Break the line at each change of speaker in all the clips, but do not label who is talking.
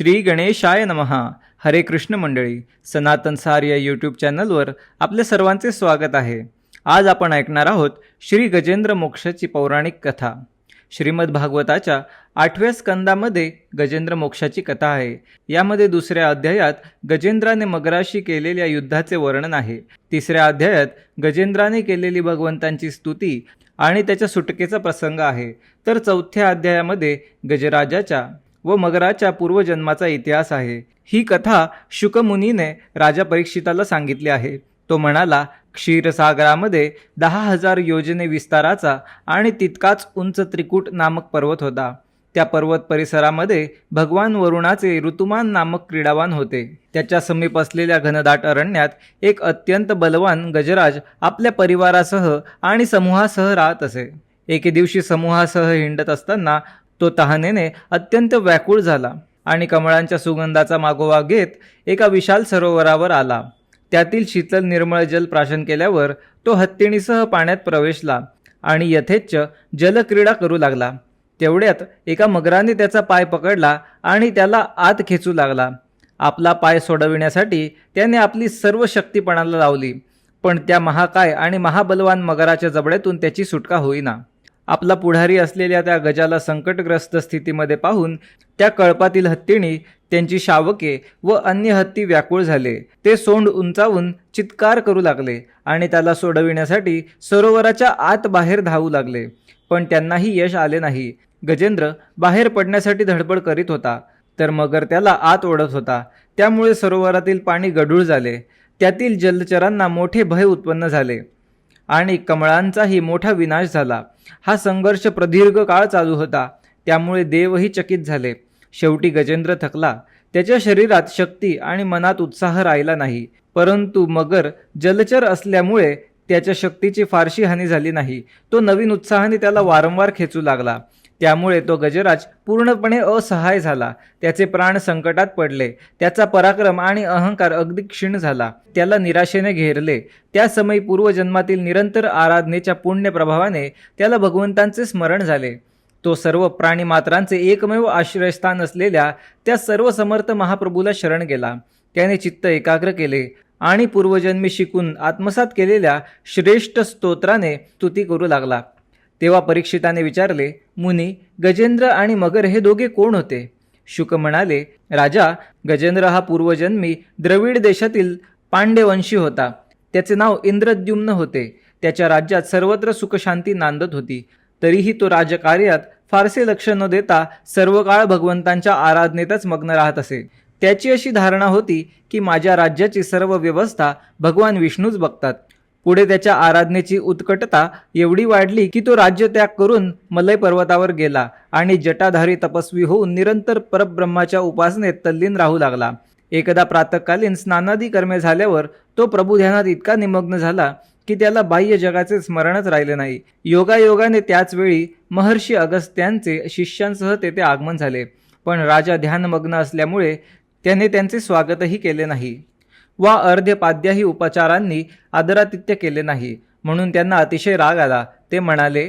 श्री गणेशाय नमहा हरे कृष्ण मंडळी सनातन सार या यूट्यूब चॅनलवर आपल्या सर्वांचे स्वागत आहे. आज आपण ऐकणार आहोत श्री गजेंद्र मोक्षाची पौराणिक कथा. श्रीमद भागवताच्या आठव्या स्कंदामध्ये गजेंद्र मोक्षाची कथा आहे. यामध्ये दुसऱ्या अध्यायात गजेंद्राने मगराशी केलेल्या युद्धाचे वर्णन आहे. तिसऱ्या अध्यायात गजेंद्राने केलेली भगवंतांची स्तुती आणि त्याच्या सुटकेचा प्रसंग आहे. तर चौथ्या अध्यायामध्ये गजराजाच्या व मगराच्या पूर्वजन्माचा इतिहास आहे. ही कथा शुकमुनीने राजा परीक्षिताला सांगितली आहे. तो म्हणाला क्षीरसागरामध्ये दहा हजार योजने विस्ताराचा आणि तितकाच उंच त्रिकूट नामक पर्वत होता. त्या पर्वत परिसरामध्ये भगवान वरुणाचे ऋतुमान नामक क्रीडावान होते. त्याच्या समीप असलेल्या घनदाट अरण्यात एक अत्यंत बलवान गजराज आपल्या परिवारासह आणि समूहासह राहत असे. एके दिवशी समूहासह हिंडत असताना तो तहानेने अत्यंत व्याकुळ झाला आणि कमळांच्या सुगंधाचा मागोवा घेत एका विशाल सरोवरावर आला. त्यातील शीतल निर्मळ जल प्राशन केल्यावर तो हत्तीणीसह पाण्यात प्रवेशला आणि यथेच्छ जलक्रीडा करू लागला. तेवढ्यात एका मगराने त्याचा पाय पकडला आणि त्याला आत खेचू लागला. आपला पाय सोडविण्यासाठी त्याने आपली सर्व शक्तीपणाला लावली पण त्या महाकाय आणि महाबलवान मगराच्या जबड्यातून त्याची सुटका होईना. आपला पुढारी असलेल्या त्या गजाला संकटग्रस्त स्थितीमध्ये पाहून त्या कळपातील हत्तीणी त्यांची शावके व अन्य हत्ती व्याकुळ झाले. ते सोंड उंचावून चित्कार करू लागले आणि त्याला सोडविण्यासाठी सरोवराच्या आत बाहेर धावू लागले. पण त्यांनाही यश आले नाही. गजेंद्र बाहेर पडण्यासाठी धडपड करीत होता तर मगर त्याला आत ओढत होता. त्यामुळे सरोवरातील पाणी गढूळ झाले. त्यातील जलचरांना मोठे भय उत्पन्न झाले. आणि कमळांचाही मोठा विनाश झाला. हा संघर्ष प्रदीर्घ काळ चालू होता. त्यामुळे देवही चकित झाले. शेवटी गजेंद्र थकला. त्याच्या शरीरात शक्ती आणि मनात उत्साह राहिला नाही. परंतु मगर जलचर असल्यामुळे त्याच्या शक्तीची फारशी हानी झाली नाही. तो नवीन उत्साहाने त्याला वारंवार खेचू लागला. त्यामुळे तो गजराज पूर्णपणे असहाय झाला. त्याचे प्राण संकटात पडले. त्याचा पराक्रम आणि अहंकार अगदी क्षीण झाला. त्याला निराशेने घेरले. त्या समयी पूर्वजन्मातील निरंतर आराधनेच्या पुण्य प्रभावाने त्याला भगवंतांचे स्मरण झाले. तो सर्व प्राणीमात्रांचे एकमेव आश्रयस्थान असलेल्या त्या सर्व समर्थ महाप्रभूला शरण गेला. त्याने चित्त एकाग्र केले आणि पूर्वजन्मी शिकून आत्मसात केलेल्या श्रेष्ठ स्तोत्राने स्तुती करू लागला. तेव्हा परीक्षिताने विचारले मुनी गजेंद्र आणि मगर हे दोघे कोण होते? शुक म्हणाले राजा गजेंद्र हा पूर्वजन्मी द्रविड देशातील पांडेवंशी होता. त्याचे नाव इंद्रद्युम्न होते. त्याच्या राज्यात सर्वत्र सुखशांती नांदत होती. तरीही तो राजकार्यात फारसे लक्ष न देता सर्व काळ भगवंतांच्या आराधनेतच मग्न राहत असे. त्याची अशी धारणा होती की माझ्या राज्याची सर्व व्यवस्था भगवान विष्णूच बघतात. पुढे त्याच्या आराधनेची उत्कटता एवढी वाढली की तो राज्य त्याग करून मलय पर्वतावर गेला आणि जटाधारी तपस्वी होऊन निरंतर परब्रह्माच्या उपासनेत तल्लीन राहू लागला. एकदा प्रातकालीन स्नानादी कर्मे झाल्यावर तो प्रभुध्यानात इतका निमग्न झाला की त्याला बाह्य जगाचे स्मरणच राहिले नाही. योगायोगाने त्याच वेळी महर्षी अगस्त्यांचे शिष्यांसह तेथे आगमन झाले. पण राजा ध्यानमग्न असल्यामुळे त्याने त्यांचे स्वागतही केले नाही. वा अर्ध्यपाद्याही उपचारांनी आदरातिथ्य केले नाही. म्हणून त्यांना अतिशय राग आला. ते म्हणाले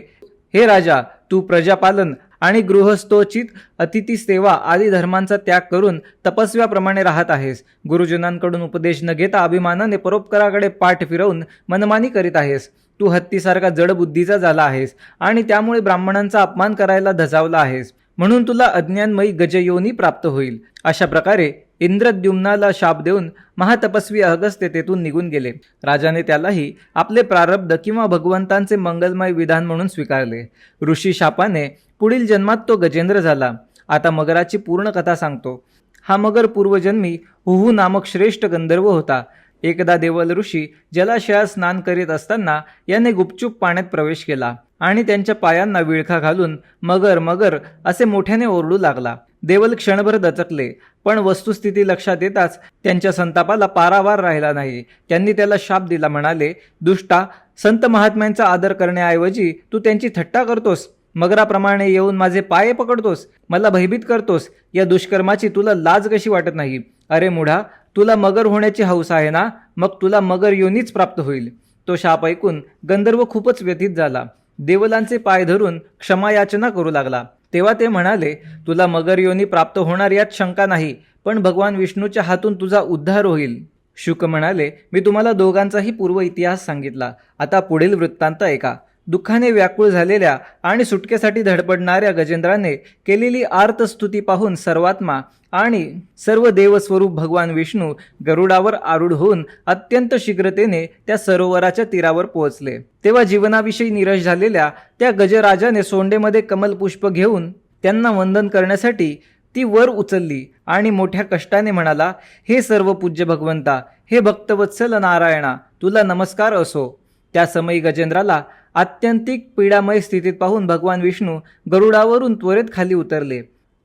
हे राजा तू प्रजापालन आणि गृहस्थोचित अतिथी सेवा आदी धर्मांचा त्याग करून तपस्व्याप्रमाणे राहत आहेस. गुरुजनांकडून उपदेश न घेता अभिमानाने परोपकाराकडे पाठ फिरवून मनमानी करीत आहेस. तू हत्तीसारखा जड बुद्धीचा झाला आहेस आणि त्यामुळे ब्राह्मणांचा अपमान करायला धजावला आहेस. म्हणून तुला अज्ञानमयी गजयोनी प्राप्त होईल. अशा प्रकारे इंद्रद्युम्नाला शाप देऊन महातपस्वी अगस्त्य तेथून निघून गेले. राजाने त्यालाही आपले प्रारब्ध किंवा भगवंतांचे मंगलमय विधान म्हणून स्वीकारले. ऋषी शापाने पुढील जन्मात तो गजेंद्र झाला. आता मगराची पूर्ण कथा सांगतो. हा मगर पूर्वजन्मी हुहू नामक श्रेष्ठ गंधर्व होता. एकदा देवल ऋषी जलाशयात स्नान करीत असताना याने गुपचूप पाण्यात प्रवेश केला आणि त्यांच्या पायांना विळखा घालून मगर मगर असे मोठ्याने ओरडू लागला. देवल क्षणभर दचकले पण वस्तुस्थिती लक्षात येताच त्यांच्या संतापाला पारावार राहिला नाही. त्यांनी त्याला शाप दिला म्हणाले दुष्टा संत महात्म्यांचा आदर करण्याऐवजी तू त्यांची थट्टा करतोस. मगराप्रमाणे येऊन माझे पाय पकडतोस. मला भयभीत करतोस. या दुष्कर्माची तुला लाज कशी वाटत नाही? अरे मुढा तुला मगर होण्याची हौस आहे ना? मग तुला मगर योनीच प्राप्त होईल. तो शाप ऐकून गंधर्व खूपच व्यथित झाला. देवलांचे पाय धरून क्षमायाचना करू लागला. तेव्हा ते म्हणाले तुला मगर योनी प्राप्त होणार यात शंका नाही पण भगवान विष्णूच्या हातून तुझा उद्धार होईल. शुक म्हणाले मी तुम्हाला दोघांचाही पूर्व इतिहास सांगितला. आता पुढील वृत्तांत ऐका. दुःखाने व्याकुळ झालेल्या आणि सुटकेसाठी धडपडणाऱ्या गजेंद्राने केलेली आर्तस्तुती पाहून सर्वात्मा आणि सर्व देवस्वरूप भगवान विष्णू गरुडावर आरूढ होऊन अत्यंत शीघ्रतेने त्या सरोवराच्या तीरावर पोहोचले. तेव्हा जीवनाविषयी निराश झालेल्या त्या गजराजाने सोंडेमध्ये कमलपुष्प घेऊन त्यांना वंदन करण्यासाठी ती वर उचलली आणि मोठ्या कष्टाने म्हणाला हे सर्व पूज्य भगवंता हे भक्तवत्सल नारायणा तुला नमस्कार असो. त्या समयी गजेंद्राला आत्यंतिक पीडामय स्थितीत पाहून भगवान विष्णू गरुडावरून त्वरित खाली उतरले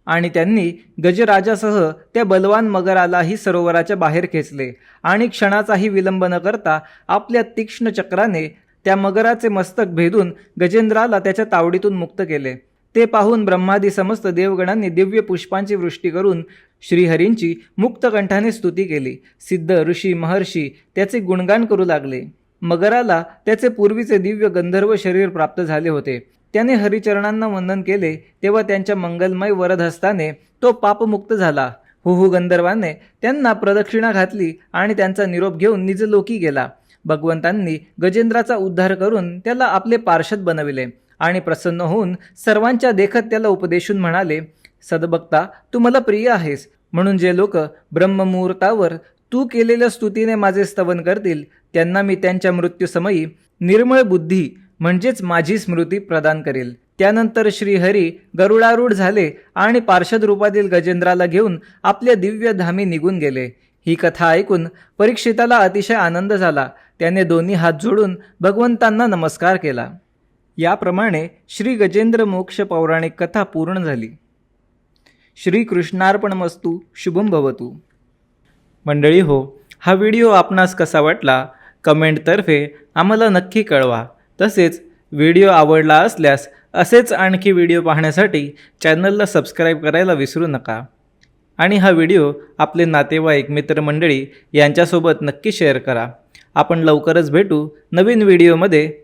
आणि त्यांनी गजराजासह त्या बलवान मगरालाही सरोवराच्या बाहेर खेचले आणि क्षणाचाही विलंब न करता आपल्या तीक्ष्ण चक्राने त्या मगराचे मस्तक भेदून गजेंद्राला त्याच्या तावडीतून मुक्त केले. ते पाहून ब्रह्मादी समस्त देवगणांनी दिव्य पुष्पांची वृष्टी करून श्रीहरींची मुक्तकंठाने स्तुती केली. सिद्ध ऋषी महर्षी त्याचे गुणगान करू लागले. मगराला त्याचे पूर्वीचे दिव्य गंधर्व शरीर प्राप्त झाले होते. त्याने हरिचरणांना वंदन केले तेव्हा त्यांच्या मंगलमय वरदहस्ताने तो पापमुक्त झाला. हुहू गंधर्वाने त्यांना प्रदक्षिणा घातली आणि त्यांचा निरोप घेऊन निजलोकी गेला. भगवंतांनी गजेंद्राचा उद्धार करून त्याला आपले पार्षद बनविले आणि प्रसन्न होऊन सर्वांच्या देखत त्याला उपदेशून म्हणाले सदभक्ता तू मला प्रिय आहेस. म्हणून जे लोक ब्रह्ममुहूर्तावर तू केलेल्या स्तुतीने माझे स्तवन करतील त्यांना मी त्यांच्या मृत्यूसमयी निर्मळ बुद्धी म्हणजेच माझी स्मृती प्रदान करेल. त्यानंतर श्रीहरी गरुडारूढ झाले आणि पार्षद रूपातील गजेंद्राला घेऊन आपल्या दिव्य धामी निघून गेले. ही कथा ऐकून परीक्षिताला अतिशय आनंद झाला. त्याने दोन्ही हात जोडून भगवंतांना नमस्कार केला. याप्रमाणे श्री गजेंद्र मोक्ष पौराणिक कथा पूर्ण झाली. श्रीकृष्णार्पणमस्तू शुभम भवतू. मंडळी हो हा व्हिडिओ आपणास कसा वाटला? कमेंटतर्फे आम्हाला नक्की कळवा. तसेच व्हिडिओ आवडला असल्यास असेच आणखी व्हिडिओ पाहण्यासाठी चॅनलला सबस्क्राईब करायला विसरू नका. आणि हा व्हिडिओ आपले नातेवाईक मित्रमंडळी यांच्यासोबत नक्की शेअर करा. आपण लवकरच भेटू नवीन व्हिडिओमध्ये.